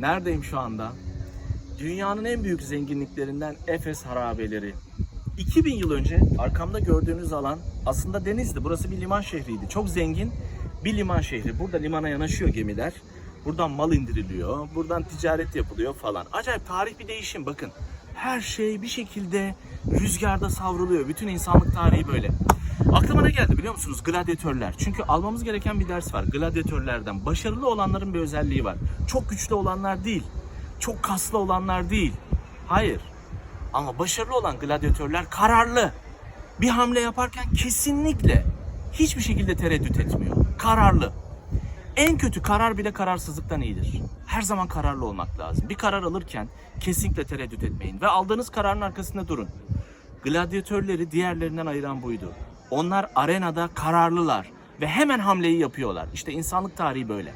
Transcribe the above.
Neredeyim şu anda? Dünyanın en büyük zenginliklerinden Efes harabeleri. 2000 yıl önce arkamda gördüğünüz alan aslında denizdi. Burası bir liman şehriydi. Çok zengin bir liman şehri. Burada limana yanaşıyor gemiler. Buradan mal indiriliyor. Buradan ticaret yapılıyor falan. Acayip tarih bir değişim bakın. Her şey bir şekilde rüzgarda savruluyor. Bütün insanlık tarihi böyle. Aklıma ne geldi biliyor musunuz? Gladyatörler. Çünkü almamız gereken bir ders var. Gladyatörlerden. Başarılı olanların bir özelliği var. Çok güçlü olanlar değil. Çok kaslı olanlar değil. Hayır. Ama başarılı olan gladyatörler kararlı. Bir hamle yaparken kesinlikle hiçbir şekilde tereddüt etmiyor. Kararlı. En kötü karar bile kararsızlıktan iyidir. Her zaman kararlı olmak lazım. Bir karar alırken kesinlikle tereddüt etmeyin ve aldığınız kararın arkasında durun. Gladyatörleri diğerlerinden ayıran buydu. Onlar arenada kararlılar ve hemen hamleyi yapıyorlar. İşte insanlık tarihi böyle.